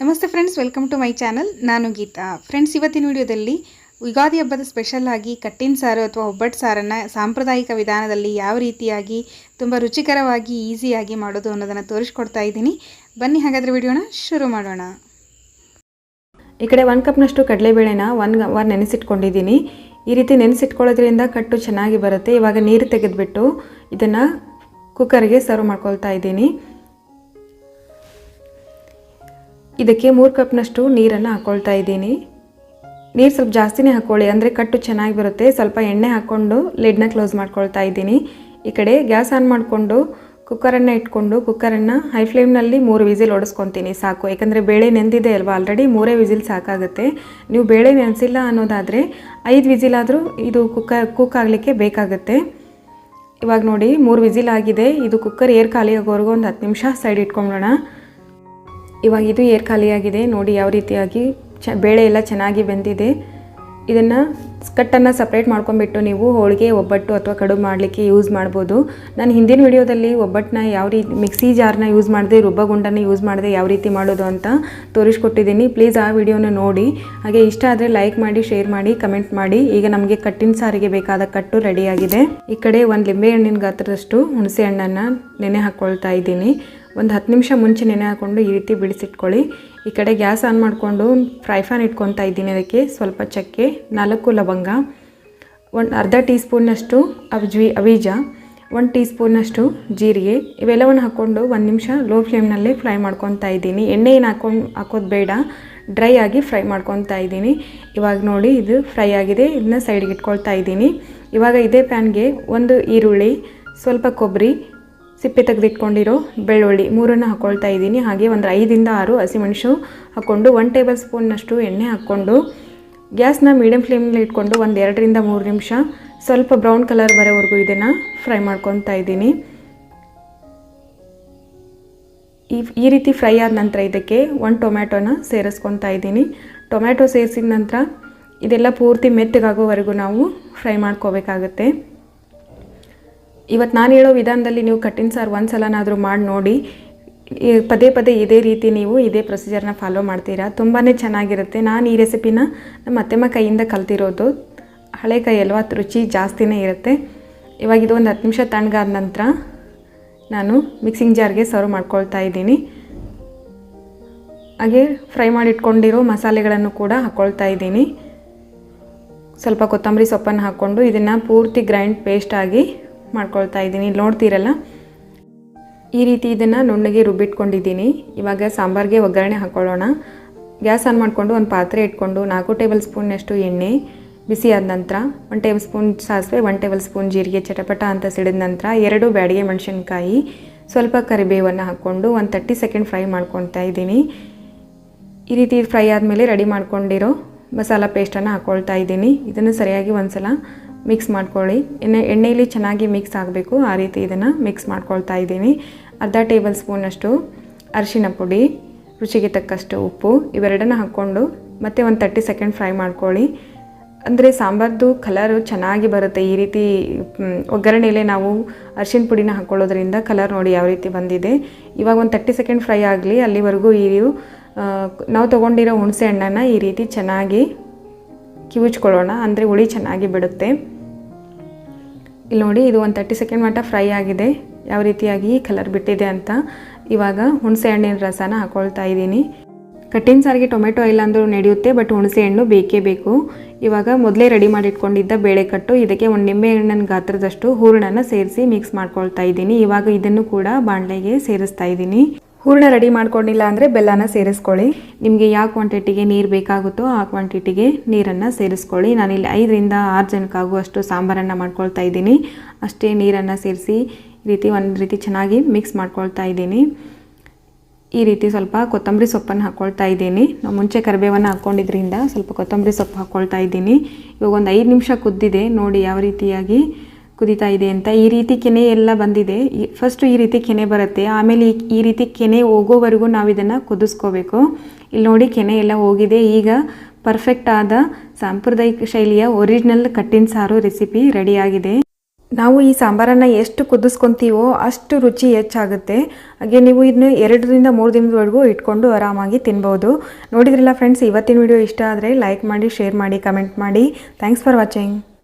ನಮಸ್ತೆ friends welcome to my channel ನಾನು Geetha. Friends ಇವತ್ತಿನ ವಿಡಿಯೋದಲ್ಲಿ ಯುಗಾದಿ ಹಬ್ಬದ ಸ್ಪೆಷಲ್ ಆಗಿ ಕಟ್ಟಿನ ಸಾರು ಅಥವಾ ಒಬ್ಬಟ್ಟು ಸಾರನ್ನು ಸಾಂಪ್ರದಾಯಿಕ ವಿಧಾನದಲ್ಲಿ ಯಾವ ರೀತಿಯಾಗಿ ತುಂಬ ರುಚಿಕರವಾಗಿ ಈಸಿಯಾಗಿ ಮಾಡೋದು ಅನ್ನೋದನ್ನು ತೋರಿಸ್ಕೊಡ್ತಾ ಇದ್ದೀನಿ. ಬನ್ನಿ, ಹಾಗಾದರೆ ವಿಡಿಯೋನ ಶುರು ಮಾಡೋಣ. ಈ ಕಡೆ ಒನ್ ಕಪ್ನಷ್ಟು ಕಡಲೆಬೇಳೆನ ಒನ್ ಅವರ್ ನೆನೆಸಿಟ್ಕೊಂಡಿದ್ದೀನಿ. ಈ ರೀತಿ ನೆನೆಸಿಟ್ಕೊಳ್ಳೋದ್ರಿಂದ ಕಟ್ಟು ಚೆನ್ನಾಗಿ ಬರುತ್ತೆ. ಇವಾಗ ನೀರು ತೆಗೆದುಬಿಟ್ಟು ಇದನ್ನು ಕುಕ್ಕರ್ಗೆ ಸರ್ವ್ ಮಾಡ್ಕೊಳ್ತಾ ಇದ್ದೀನಿ. ಇದಕ್ಕೆ ಮೂರು ಕಪ್ನಷ್ಟು ನೀರನ್ನು ಹಾಕ್ಕೊಳ್ತಾ ಇದ್ದೀನಿ. ನೀರು ಸ್ವಲ್ಪ ಜಾಸ್ತಿನೇ ಹಾಕ್ಕೊಳ್ಳಿ ಅಂದರೆ ಕಟ್ಟು ಚೆನ್ನಾಗಿ ಬರುತ್ತೆ. ಸ್ವಲ್ಪ ಎಣ್ಣೆ ಹಾಕ್ಕೊಂಡು ಲಿಡ್ನ ಕ್ಲೋಸ್ ಮಾಡ್ಕೊಳ್ತಾ ಇದ್ದೀನಿ. ಈ ಕಡೆ ಗ್ಯಾಸ್ ಆನ್ ಮಾಡಿಕೊಂಡು ಕುಕ್ಕರನ್ನು ಇಟ್ಕೊಂಡು ಕುಕ್ಕರನ್ನು ಹೈ ಫ್ಲೇಮ್ನಲ್ಲಿ ಮೂರು ವಿಸಿಲ್ ಓಡಿಸ್ಕೊತೀನಿ, ಸಾಕು. ಯಾಕಂದರೆ ಬೇಳೆ ನೆಂದಿದೆ ಅಲ್ವಾ, ಆಲ್ರೆಡಿ ಮೂರೇ ವಿಸಿಲ್ ಸಾಕಾಗುತ್ತೆ. ನೀವು ಬೇಳೆ ನೆನೆಸಿಲ್ಲ ಅನ್ನೋದಾದರೆ ಐದು ವಿಸಿಲ್ ಆದರೂ ಇದು ಕುಕ್ಕರ್ ಕುಕ್ ಆಗಲಿಕ್ಕೆ ಬೇಕಾಗುತ್ತೆ. ಇವಾಗ ನೋಡಿ, ಮೂರು ವಿಸಿಲ್ ಆಗಿದೆ. ಇದು ಕುಕ್ಕರ್ ಏರ್ ಖಾಲಿ ಆಗೋವರೆಗೂ ಒಂದು ಹತ್ತು ನಿಮಿಷ ಸೈಡ್ ಇಟ್ಕೊಂಬಿಡೋಣ. ಇವಾಗ ಇದು ಏರ್ ಖಾಲಿಯಾಗಿದೆ. ನೋಡಿ ಯಾವ ರೀತಿಯಾಗಿ ಚ, ಬೇಳೆ ಎಲ್ಲ ಚೆನ್ನಾಗಿ ಬೆಂದಿದೆ. ಇದನ್ನು ಕಟ್ಟನ್ನು ಸಪ್ರೇಟ್ ಮಾಡ್ಕೊಂಬಿಟ್ಟು ನೀವು ಹೋಳಿಗೆ, ಒಬ್ಬಟ್ಟು ಅಥವಾ ಕಡುಬು ಮಾಡಲಿಕ್ಕೆ ಯೂಸ್ ಮಾಡ್ಬೋದು. ನಾನು ಹಿಂದಿನ ವಿಡಿಯೋದಲ್ಲಿ ಒಬ್ಬಟ್ಟನ್ನ ಯಾವ ರೀತಿ ಮಿಕ್ಸಿ ಜಾರ್ನ ಯೂಸ್ ಮಾಡಿದೆ ರುಬ್ಬಗುಂಡನ ಯೂಸ್ ಮಾಡಿದೆ ಯಾವ ರೀತಿ ಮಾಡೋದು ಅಂತ ತೋರಿಸ್ಕೊಟ್ಟಿದ್ದೀನಿ. ಪ್ಲೀಸ್ ಆ ವಿಡಿಯೋನ ನೋಡಿ. ಹಾಗೆ ಇಷ್ಟ ಆದರೆ ಲೈಕ್ ಮಾಡಿ ಶೇರ್ ಮಾಡಿ ಕಮೆಂಟ್ ಮಾಡಿ. ಈಗ ನಮಗೆ ಕಟ್ಟಿನ ಸಾರಿಗೆ ಬೇಕಾದ ಕಟ್ಟು ರೆಡಿಯಾಗಿದೆ ಈ ಕಡೆ ಒಂದು ಲಿಂಬೆ ಹಣ್ಣಿನ ಗಾತ್ರದಷ್ಟು ಹುಣಸೆ ಹಣ್ಣನ್ನು ನೆನೆ ಹಾಕ್ಕೊಳ್ತಾ ಇದ್ದೀನಿ. ಒಂದು ಹತ್ತು ನಿಮಿಷ ಮುಂಚೆ ನೆನೆ ಹಾಕ್ಕೊಂಡು ಈ ರೀತಿ ಬಿಡಿಸಿಟ್ಕೊಳ್ಳಿ. ಈ ಕಡೆ ಗ್ಯಾಸ್ ಆನ್ ಮಾಡಿಕೊಂಡು ಫ್ರೈ ಫ್ಯಾನ್ ಇಟ್ಕೊತಾ ಇದ್ದೀನಿ ಅದಕ್ಕೆ ಸ್ವಲ್ಪ ಚಕ್ಕೆ, ನಾಲ್ಕು ಲವಂಗ, ಒಂದು ಅರ್ಧ ಟೀ ಸ್ಪೂನ್ನಷ್ಟು ಅಬ್ಜ್ವಿ ಅವೀಜ ಒಂದು ಟೀ ಸ್ಪೂನ್ನಷ್ಟು ಜೀರಿಗೆ, ಇವೆಲ್ಲವನ್ನು ಹಾಕ್ಕೊಂಡು ಒಂದು ನಿಮಿಷ ಲೋ ಫ್ಲೇಮ್ನಲ್ಲಿ ಫ್ರೈ ಮಾಡ್ಕೊತಾ ಇದ್ದೀನಿ. ಎಣ್ಣೆ ಏನು ಹಾಕೊಂಡು ಹಾಕೋದು ಬೇಡ, ಡ್ರೈ ಆಗಿ ಫ್ರೈ ಮಾಡ್ಕೊತಾ ಇದ್ದೀನಿ. ಇವಾಗ ನೋಡಿ ಇದು ಫ್ರೈ ಆಗಿದೆ, ಇದನ್ನ ಸೈಡ್ಗೆ ಇಟ್ಕೊಳ್ತಾ ಇದ್ದೀನಿ. ಇವಾಗ ಇದೇ ಪ್ಯಾನ್ಗೆ ಒಂದು ಈರುಳ್ಳಿ, ಸ್ವಲ್ಪ ಕೊಬ್ಬರಿ ಸಿಪ್ಪೆ ತೆಗೆದಿಟ್ಕೊಂಡಿರೋ ಬೆಳ್ಳುಳ್ಳಿ ಮೂರನ್ನು ಹಾಕ್ಕೊಳ್ತಾ ಇದ್ದೀನಿ. ಹಾಗೆ ಒಂದು ಐದಿಂದ ಆರು ಹಸಿಮೆಣಸು ಹಾಕ್ಕೊಂಡು ಒನ್ ಟೇಬಲ್ ಸ್ಪೂನ್ನಷ್ಟು ಎಣ್ಣೆ ಹಾಕ್ಕೊಂಡು ಗ್ಯಾಸ್ನ ಮೀಡಿಯಮ್ ಫ್ಲೇಮಲ್ಲಿ ಇಟ್ಕೊಂಡು ಒಂದು ಎರಡರಿಂದ ಮೂರು ನಿಮಿಷ ಸ್ವಲ್ಪ ಬ್ರೌನ್ ಕಲರ್ ಬರೋವರೆಗೂ ಇದನ್ನು ಫ್ರೈ ಮಾಡ್ಕೊತಾ ಇದ್ದೀನಿ. ಈ ಈ ರೀತಿ ಫ್ರೈ ಆದ ನಂತರ ಇದಕ್ಕೆ ಒಂದು ಟೊಮ್ಯಾಟೊನ ಸೇರಿಸ್ಕೊತಾ ಇದ್ದೀನಿ. ಟೊಮ್ಯಾಟೊ ಸೇರಿಸಿದ ನಂತರ ಇದೆಲ್ಲ ಪೂರ್ತಿ ಮೆತ್ತಗಾಗೋವರೆಗೂ ನಾವು ಫ್ರೈ ಮಾಡ್ಕೋಬೇಕಾಗತ್ತೆ. ಇವತ್ತು ನಾನು ಹೇಳೋ ವಿಧಾನದಲ್ಲಿ ನೀವು ಕಟ್ಟಿನ ಸಾರು ಒಂದು ಸಲನಾದರೂ ಮಾಡಿ ನೋಡಿ. ಪದೇ ಪದೇ ಇದೇ ರೀತಿ ನೀವು ಇದೇ ಪ್ರೊಸೀಜರ್ನ ಫಾಲೋ ಮಾಡ್ತೀರಾ? ತುಂಬಾ ಚೆನ್ನಾಗಿರುತ್ತೆ. ನಾನು ಈ ರೆಸಿಪಿನ ನಮ್ಮ ಅತ್ತೆಮ್ಮ ಕೈಯಿಂದ ಕಲ್ತಿರೋದು. ಹಳೆ ಕೈ ಅಲ್ವಾ? ರುಚಿ ಜಾಸ್ತಿನೇ ಇರುತ್ತೆ. ಇವಾಗ ಇದು ಒಂದು ಹತ್ತು ನಿಮಿಷ ತಣ್ಣಗಾದ ನಂತರ ನಾನು ಮಿಕ್ಸಿಂಗ್ ಜಾರ್ಗೆ ಸರ್ವ್ ಮಾಡ್ಕೊಳ್ತಾ ಇದ್ದೀನಿ. ಹಾಗೆ ಫ್ರೈ ಮಾಡಿ ಇಟ್ಕೊಂಡಿರೋ ಮಸಾಲೆಗಳನ್ನು ಕೂಡ ಹಾಕ್ಕೊಳ್ತಾ ಇದ್ದೀನಿ. ಸ್ವಲ್ಪ ಕೊತ್ತಂಬರಿ ಸೊಪ್ಪನ್ನು ಹಾಕ್ಕೊಂಡು ಇದನ್ನು ಪೂರ್ತಿ ಗ್ರೈಂಡ್ ಪೇಸ್ಟ್ ಆಗಿ ಮಾಡ್ಕೊಳ್ತಾ ಇದ್ದೀನಿ. ಇಲ್ಲಿ ನೋಡ್ತೀರಲ್ಲ? ಈ ರೀತಿ ಇದನ್ನು ನುಣ್ಣಗೆ ರುಬ್ಬಿಟ್ಕೊಂಡಿದ್ದೀನಿ. ಇವಾಗ ಸಾಂಬಾರಿಗೆ ಒಗ್ಗರಣೆ ಹಾಕ್ಕೊಳ್ಳೋಣ ಗ್ಯಾಸ್ ಆನ್ ಮಾಡಿಕೊಂಡು ಒಂದು ಪಾತ್ರೆ ಇಟ್ಕೊಂಡು ನಾಲ್ಕು ಟೇಬಲ್ ಸ್ಪೂನ್ನಷ್ಟು ಎಣ್ಣೆ ಬಿಸಿ ಆದ ನಂತರ ಒನ್ ಟೇಬಲ್ ಸ್ಪೂನ್ ಸಾಸಿವೆ ಒನ್ ಟೇಬಲ್ ಸ್ಪೂನ್ ಜೀರಿಗೆ ಚಟಪಟ ಅಂತ ಸಿಡಿದ ನಂತರ ಎರಡು ಬ್ಯಾಡಿಗೆ ಮೆಣಸಿನ್ಕಾಯಿ, ಸ್ವಲ್ಪ ಕರಿಬೇವನ್ನು ಹಾಕ್ಕೊಂಡು ಒಂದು ತರ್ಟಿ ಸೆಕೆಂಡ್ ಫ್ರೈ ಮಾಡ್ಕೊತಾ ಇದ್ದೀನಿ. ಈ ರೀತಿ ಫ್ರೈ ಆದಮೇಲೆ ರೆಡಿ ಮಾಡ್ಕೊಂಡಿರೋ ಮಸಾಲ ಪೇಸ್ಟನ್ನು ಹಾಕ್ಕೊಳ್ತಾ ಇದ್ದೀನಿ. ಇದನ್ನು ಸರಿಯಾಗಿ ಒಂದು ಸಲ ಮಿಕ್ಸ್ ಮಾಡ್ಕೊಳ್ಳಿ. ಎಣ್ಣೆ, ಎಣ್ಣೆಯಲ್ಲಿ ಚೆನ್ನಾಗಿ ಮಿಕ್ಸ್ ಆಗಬೇಕು. ಆ ರೀತಿ ಇದನ್ನು ಮಿಕ್ಸ್ ಮಾಡ್ಕೊಳ್ತಾ ಇದ್ದೀನಿ. ಅರ್ಧ ಟೇಬಲ್ ಸ್ಪೂನಷ್ಟು ಅರಿಶಿನ ಪುಡಿ, ರುಚಿಗೆ ತಕ್ಕಷ್ಟು ಉಪ್ಪು ಇವೆರಡನ್ನು ಹಾಕ್ಕೊಂಡು ಮತ್ತೆ ಒಂದು ತರ್ಟಿ ಸೆಕೆಂಡ್ ಫ್ರೈ ಮಾಡ್ಕೊಳ್ಳಿ. ಅಂದರೆ ಸಾಂಬಾರ್ದು ಕಲರು ಚೆನ್ನಾಗಿ ಬರುತ್ತೆ. ಈ ರೀತಿ ಒಗ್ಗರಣೆಯಲ್ಲೇ ನಾವು ಅರಿಶಿನ ಪುಡಿನ ಹಾಕ್ಕೊಳ್ಳೋದ್ರಿಂದ ಕಲರ್ ನೋಡಿ ಯಾವ ರೀತಿ ಬಂದಿದೆ. ಇವಾಗ ಒಂದು ತರ್ಟಿ ಸೆಕೆಂಡ್ ಫ್ರೈ ಆಗಲಿ. ಅಲ್ಲಿವರೆಗೂ ಈ ನಾವು ತೊಗೊಂಡಿರೋ ಹುಣಸೆ ಹಣ್ಣನ್ನು ಈ ರೀತಿ ಚೆನ್ನಾಗಿ ಕಿವುಚ್ಕೊಳ್ಳೋಣ. ಅಂದರೆ ಹುಳಿ ಚೆನ್ನಾಗಿ ಬಿಡುತ್ತೆ. ಇಲ್ಲಿ ನೋಡಿ, ಇದು ಒಂದು ತರ್ಟಿ ಸೆಕೆಂಡ್ ಮಟ್ಟ ಫ್ರೈ ಆಗಿದೆ. ಯಾವ ರೀತಿಯಾಗಿ ಕಲರ್ ಬಿಟ್ಟಿದೆ ಅಂತ ಇವಾಗ ಹುಣಸೆ ಹಣ್ಣಿನ ರಸನ ಹಾಕ್ಕೊಳ್ತಾ ಇದ್ದೀನಿ. ಕಟ್ಟಿನ ಸಾರಿಗೆ ಟೊಮೆಟೊ ಇಲ್ಲ ಅಂದರೂ ನಡೆಯುತ್ತೆ ಬಟ್ ಹುಣಸೆ ಹಣ್ಣು ಬೇಕೇ ಬೇಕು. ಇವಾಗ ಮೊದಲೇ ರೆಡಿ ಮಾಡಿಟ್ಕೊಂಡಿದ್ದ ಬೇಳೆ ಕಟ್ಟು ಇದಕ್ಕೆ ಒಂದು ನಿಂಬೆ ಹಣ್ಣಿನ ಗಾತ್ರದಷ್ಟು ಹೂರಣನ ಸೇರಿಸಿ ಮಿಕ್ಸ್ ಮಾಡ್ಕೊಳ್ತಾ ಇದ್ದೀನಿ. ಇವಾಗ ಇದನ್ನು ಕೂಡ ಬಾಣಲೆಗೆ ಸೇರಿಸ್ತಾ ಇದ್ದೀನಿ. ಹೂರಣ ರೆಡಿ ಮಾಡ್ಕೊಂಡಿಲ್ಲ ಅಂದರೆ ಬೆಲ್ಲನ ಸೇರಿಸ್ಕೊಳ್ಳಿ. ನಿಮಗೆ ಯಾವ ಕ್ವಾಂಟಿಟಿಗೆ ನೀರು ಬೇಕಾಗುತ್ತೋ ಆ ಕ್ವಾಂಟಿಟಿಗೆ ನೀರನ್ನು ಸೇರಿಸ್ಕೊಳ್ಳಿ. ನಾನಿಲ್ಲಿ ಐದರಿಂದ ಆರು ಜನಕ್ಕಾಗುವಷ್ಟು ಸಾಂಬಾರನ್ನು ಮಾಡ್ಕೊಳ್ತಾ ಇದ್ದೀನಿ. ಅಷ್ಟೇ ನೀರನ್ನು ಸೇರಿಸಿ ಈ ರೀತಿ ಒಂದು ರೀತಿ ಚೆನ್ನಾಗಿ ಮಿಕ್ಸ್ ಮಾಡ್ಕೊಳ್ತಾ ಇದ್ದೀನಿ. ಈ ರೀತಿ ಸ್ವಲ್ಪ ಕೊತ್ತಂಬರಿ ಸೊಪ್ಪನ್ನು ಹಾಕ್ಕೊಳ್ತಾ ಇದ್ದೀನಿ. ನಾವು ಮುಂಚೆ ಕರಿಬೇವನ್ನು ಹಾಕ್ಕೊಂಡಿದ್ರಿಂದ ಸ್ವಲ್ಪ ಕೊತ್ತಂಬರಿ ಸೊಪ್ಪು ಹಾಕ್ಕೊಳ್ತಾ ಇದ್ದೀನಿ. ಇವಾಗ ಒಂದು ಐದು ನಿಮಿಷ ಕುದ್ದಿದೆ. ನೋಡಿ ಯಾವ ರೀತಿಯಾಗಿ ಕುದೀತಾ ಇದೆ ಅಂತ ಈ ರೀತಿ ಕೆನೆ ಎಲ್ಲ ಬಂದಿದೆ. ಫಸ್ಟು ಈ ರೀತಿ ಕೆನೆ ಬರುತ್ತೆ. ಆಮೇಲೆ ಈ ರೀತಿ ಕೆನೆ ಹೋಗೋವರೆಗೂ ನಾವು ಇದನ್ನು ಕುದಿಸ್ಕೋಬೇಕು. ಇಲ್ಲಿ ನೋಡಿ ಕೆನೆ ಎಲ್ಲ ಹೋಗಿದೆ. ಈಗ ಪರ್ಫೆಕ್ಟ್ ಆದ ಸಾಂಪ್ರದಾಯಿಕ ಶೈಲಿಯ ಒರಿಜಿನಲ್ ಕಟ್ಟಿನ ಸಾರು ರೆಸಿಪಿ ರೆಡಿಯಾಗಿದೆ ನಾವು ಈ ಸಾಂಬಾರನ್ನು ಎಷ್ಟು ಕುದಿಸ್ಕೊತೀವೋ ಅಷ್ಟು ರುಚಿ ಹೆಚ್ಚಾಗುತ್ತೆ. ಹಾಗೆ ನೀವು ಇದನ್ನು ಎರಡರಿಂದ ಮೂರು ದಿನದವರೆಗೂ ಇಟ್ಕೊಂಡು ಆರಾಮಾಗಿ ತಿನ್ಬೋದು. ನೋಡಿದ್ರಲ್ಲ ಫ್ರೆಂಡ್ಸ್ ಇವತ್ತಿನ ವಿಡಿಯೋ ಇಷ್ಟ ಆದರೆ ಲೈಕ್ ಮಾಡಿ ಶೇರ್ ಮಾಡಿ ಕಮೆಂಟ್ ಮಾಡಿ. Thanks for watching